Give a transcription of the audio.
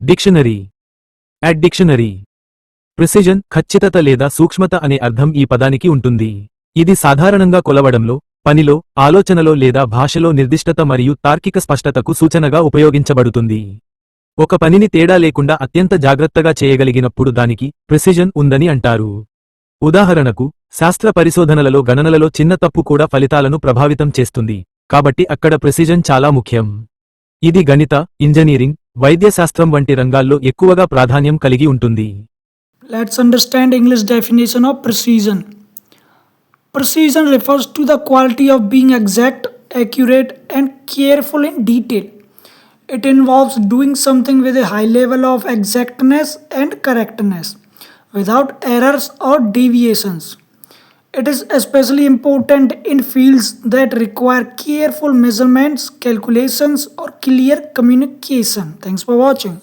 Dictionary add dictionary precision ఖచ్చితత లేదా సూక్ష్మత అనే అర్థం ఈ పదానికి ఉంటుంది. ఇది సాధారణంగా కొలవడంలో పనిలో ఆలోచనలో లేదా భాషలో నిర్దిష్టత మరియు తార్కిక స్పష్టతకు సూచనగా ఉపయోగించబడుతుంది. ఒక పనిని తేడా లేకుండా అత్యంత జాగ్రత్తగా చేయగలిగినప్పుడు దానికి ప్రిసిజన్ ఉందని అంటారు. ఉదాహరణకు శాస్త్ర పరిశోధనలలో గణనలలో చిన్న తప్పు కూడా ఫలితాలను ప్రభావితం చేస్తుంది. కాబట్టి అక్కడ ప్రెసిజన్ చాలా ముఖ్యం. ఇది గణిత ఇంజనీరింగ్ వైద్యశాస్త్రం వంటి రంగాల్లో ఎక్కువగా ప్రాధాన్యం కలిగి ఉంటుంది. Let's understand English definition of precision precision refers to the quality of being exact accurate and careful in detail it involves doing something with high level of exactness and correctness without errors or deviations It is especially important in fields that require careful measurements, calculations, or clear communication. Thanks for watching.